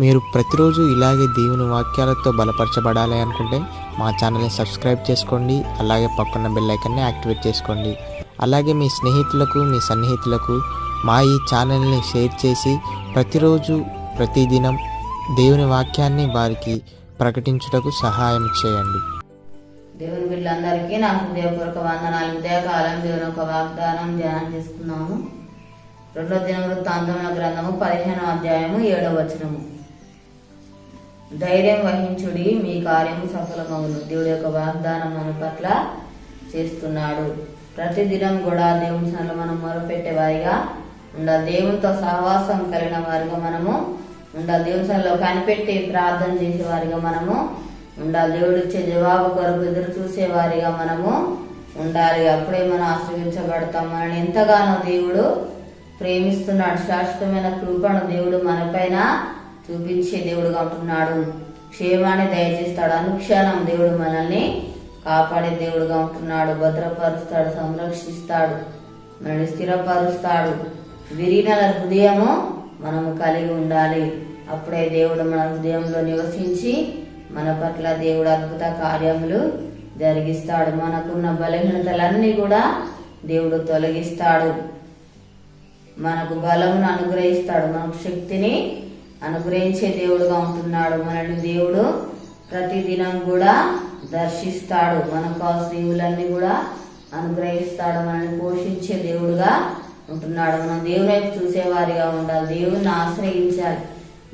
మీరు ప్రతిరోజు ఇలాగే దేవుని వాక్యాలతో బలపరచబడాలి అనుకుంటే మా ఛానల్ని సబ్స్క్రైబ్ చేసుకోండి అలాగే పక్కన బెల్ ఐకన్ని యాక్టివేట్ చేసుకోండి. అలాగే మీ స్నేహితులకు మీ సన్నిహితులకు మా ఈ ఛానల్ని షేర్ చేసి ప్రతిరోజు ప్రతిదినం దేవుని వాక్యాన్ని వారికి ప్రకటించుటకు సహాయం చేయండి. దేవుని బిడ్డలందరికీ నా హృదయపూర్వక వందనాలు ఉదయకాలం దేవుని ఒక వాగ్దానం ధ్యానం చేసుకున్నాము. రెండో దిన వృత్తాంతముల గ్రంథము పదిహేనో అధ్యాయము ఏడవ వచనము. ధైర్యం వహించుడి మీ కార్యము సఫలమవును దేవుడి యొక్క వాగ్దానం మన పట్ల చేస్తున్నాడు. ప్రతిదినం కూడా దేవుని సన్నిలో మనం మొరపెట్టే వారిగా ఉండాలి. దేవునితో సహవాసం కలిగిన వారిగా మనము ఉండాలి. దేవుని సన్నిలో కనిపెట్టి ప్రార్థన చేసే వారిగా మనము ఉండాలి. దేవుడు ఇచ్చే జవాబు కొరకు ఎదురు చూసే వారిగా మనము ఉండాలి. అప్పుడే మనం ఆశ్రయించబడతాం. మనల్ని ఎంతగానో దేవుడు ప్రేమిస్తున్నాడు. శాశ్వతమైన కృపను దేవుడు మనపైన చూపించే దేవుడుగా ఉంటున్నాడు. క్షేమాన్ని దయచేస్తాడు. అనుక్షణం దేవుడు మనల్ని కాపాడే దేవుడుగా ఉంటున్నాడు. భద్రపరుస్తాడు సంరక్షిస్తాడు మనల్ని స్థిరపరుస్తాడు. విరిగిన హృదయము మనము కలిగి ఉండాలి. అప్పుడే దేవుడు మన హృదయంలో నివసించి మన పట్ల దేవుడు అద్భుత కార్యములు జరిగిస్తాడు. మనకున్న బలహీనతలన్నీ కూడా దేవుడు తొలగిస్తాడు. మనకు బలమును అనుగ్రహిస్తాడు. మనకు శక్తిని అనుగ్రహించే దేవుడుగా ఉంటున్నాడు. మనల్ని దేవుడు ప్రతిదినం కూడా దర్శిస్తాడు. మనకు కావాల్సిన కూడా అనుగ్రహిస్తాడు. మనల్ని పోషించే దేవుడుగా ఉంటున్నాడు. మనం దేవుని వైపు చూసేవారిగా ఉండాలి. దేవుని ఆశ్రయించాలి.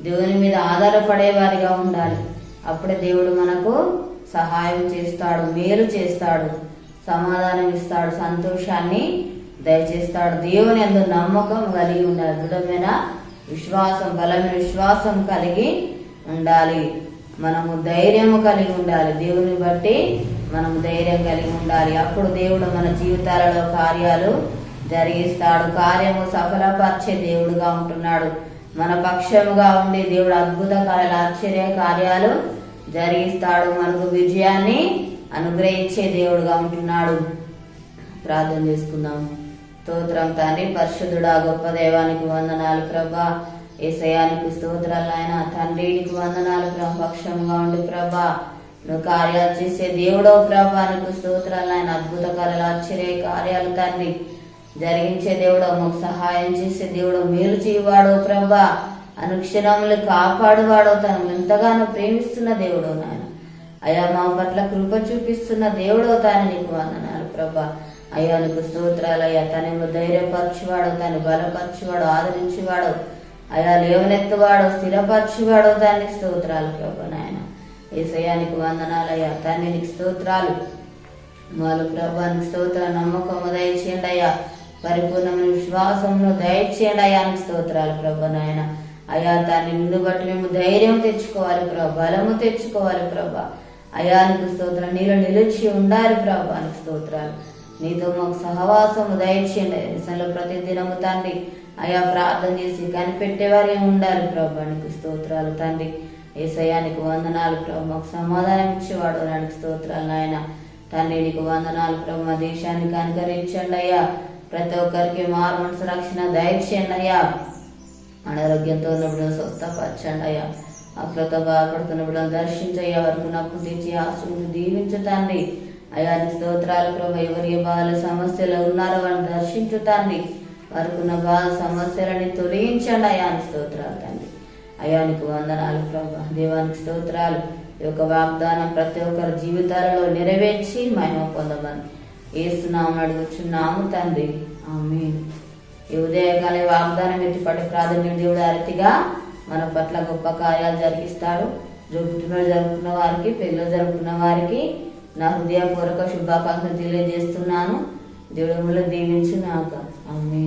దేవుని మీద ఆధారపడేవారిగా ఉండాలి. అప్పుడే దేవుడు మనకు సహాయం చేస్తాడు మేలు చేస్తాడు సమాధానం ఇస్తాడు సంతోషాన్ని దయచేస్తాడు. దేవుని ఎందు నమ్మకం కలిగి ఉండాలి. దృఢమైన విశ్వాసం బలమైన విశ్వాసం కలిగి ఉండాలి. మనము ధైర్యము కలిగి ఉండాలి. దేవుని బట్టి మనము ధైర్యం కలిగి ఉండాలి. అప్పుడు దేవుడు మన జీవితాలలో కార్యాలు జరిగిస్తాడు. కార్యము సఫలపరిచే దేవుడుగా ఉంటున్నాడు. మన పక్షముగా ఉండి దేవుడు అద్భుత కార్యాలు ఆశ్చర్య కార్యాలు జరిగిస్తాడు. మనకు విజయాన్ని అనుగ్రహించే దేవుడుగా ఉంటున్నాడు. ప్రార్థన చేసుకుందాము స్తోత్రం తండ్రి పరిశుద్ధుడా గొప్ప దేవానికి వందనాలు ప్రభా. ఏసయానికి స్తోత్రాలు ఆయన తండ్రికి వందనాలు ప్రభా. పక్షంగా ఉండి ప్రభా. నువ్వు కార్యాలు చేసే దేవుడో ప్రభా. నీకు స్తోత్రాలు ఆయన అద్భుత కార్యాలు ఆశ్చర్య కార్యాలు తండ్రి. జరిగించే దేవుడో మాకు సహాయం చేసే దేవుడు మేలు చేయవాడు ప్రభా. అనుక్షణములు కాపాడువాడో తను ఎంతగానో ప్రేమిస్తున్న దేవుడు నాయన. అయా మా పట్ల కృప చూపిస్తున్న దేవుడో తాను నీకు వందనాలు ప్రభా. అయ్యా నీకు స్తోత్రాలయ్యా తను ధైర్యపరచువాడు తను బలపరచువాడు ఆదరించేవాడు. అయ్యా లేవనెత్తువాడు స్థిరపరచువాడు. దానికి స్తోత్రాలు ప్రభా నాయన. ఏసయానికి వందనాలయ్యా తన్ని తండ్రి నీకు స్తోత్రాలు. వాళ్ళు ప్రభానికి స్తోత్ర నమ్మకము దయచేయండి అయ్యా. పరిపూర్ణమైన విశ్వాసంను దయచేయండి అయ్యా నీకు స్తోత్రాలు ప్రభా నాయన. అయ్యా దాన్ని నిన్ను బట్టి మేము ధైర్యం తెచ్చుకోవాలి ప్రభా బలము తెచ్చుకోవాలి ప్రభా. అయానికి స్తోత్రం నీలో నిలిచి ఉండాలి ప్రభానికి స్తోత్రాలు. నీతో మాకు సహవాసము దయచేయండి. నిజంలో ప్రతి దినము తండ్రి అయా ప్రార్థన చేసి కనిపెట్టేవారే ఉండాలి. ప్రభానికి స్తోత్రాలు తండ్రి. ఏసయానికి వందనాలు ప్రభు. మాకు సమాధానం ఇచ్చేవాడు. నానికి స్తోత్రాలు నాయన. తండ్రి నీకు వందనాలు ప్రభు. మా దేశానికి కనుకరించండి అయ్యా. ప్రతి ఒక్కరికి మారు మనసు రక్షణ దయచేయండి అయ్యా. అనారోగ్యంతో ఉన్నప్పుడు స్వస్థపరచండి అయ్యా. అప్పులతో బాధపడుతున్నప్పుడు దర్శించయ్యా వరకు నప్పు తెచ్చి ఆశ్రమించి దీవించుతాండి అయాని స్తోత్రాలు ప్రభు ఎవరి బాల సమస్యలు ఉన్నారో వారిని దర్శించుతాన్ని వారికున్న ఉన్న సమస్యలని తొలగించండి అయాని స్తోత్రాలు తండ్రి. అయానికి వందనాలు ప్రభు దేవానికి స్తోత్రాలు. ఈ యొక్క వాగ్దానం ప్రతి ఒక్కరి జీవితాలలో నెరవేర్చి మహిమ పొందమని. ఏస్తున్నాము అడుగుచున్నాము తండ్రి. ఆమె ఈ ఉదయకాలే వాగ్దానం ఎత్తిపడి ప్రాధాన్యం దేవుడు అరతిగా మన పట్ల గొప్ప కార్యాలు జరిగిస్తాడు జరుగుతున్న జరుపుకున్న వారికి పెళ్ళి జరుపుకున్న వారికి నా హృదయపూర్వక శుభాకాంక్షలు తెలియజేస్తున్నాను. దేవుడు దీవించు నాక ఆమె